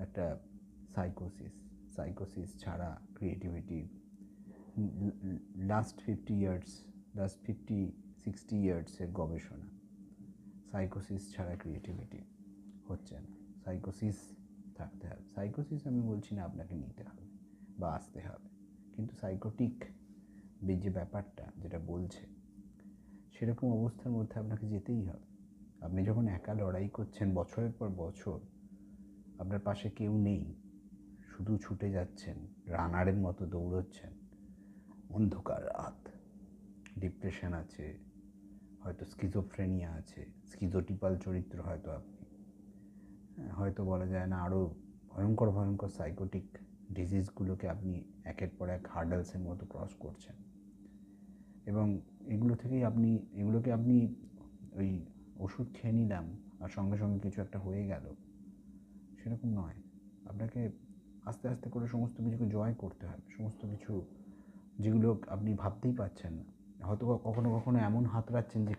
একটা সাইকোসিস সাইকোসিস ছাড়া creativity last fifty years last fifty sixty ইয়ার্সের গবেষণা। সাইকোসিস ছাড়া ক্রিয়েটিভিটি হচ্ছে না। সাইকোসিস থাকতে হবে। সাইকোসিস আমি বলছি না আপনাকে নিতে হবে বা আসতে হবে। কিন্তু সাইকোটিক যে ব্যাপারটা যেটা বলছে, সেরকম অবস্থার মধ্যে আপনাকে যেতেই হবে। আপনি যখন একা লড়াই করছেন বছরের পর বছর আপনার পাশে কেউ নেই। শুধু ছুটে যাচ্ছেন রানারের মতো দৌড়চ্ছেন। অন্ধকার রাত। ডিপ্রেশন আছে হয়তো স্কিজোফ্রেনিয়া আছে স্কিজোটিপাল চরিত্র হয়তো আপনি। হ্যাঁ, হয়তো বলা যায় না আরও ভয়ঙ্কর ভয়ঙ্কর সাইকোটিক ডিজিজগুলোকে আপনি একের পর এক হার্ডালসের মতো ক্রস করছেন। এবং এগুলো থেকেই আপনি এগুলোকে আপনি ওই ওষুধ খেয়ে নিলাম আর সঙ্গে সঙ্গে কিছু একটা হয়ে গেল। সেরকম নয়। আপনাকে আস্তে আস্তে করে সমস্ত কিছুকে জয় করতে হবে। সমস্ত কিছু যেগুলো আপনি ভাবতেই পারছেন না। হয়তো কখনো কখনো এমন হাতড়াচ্ছেন যে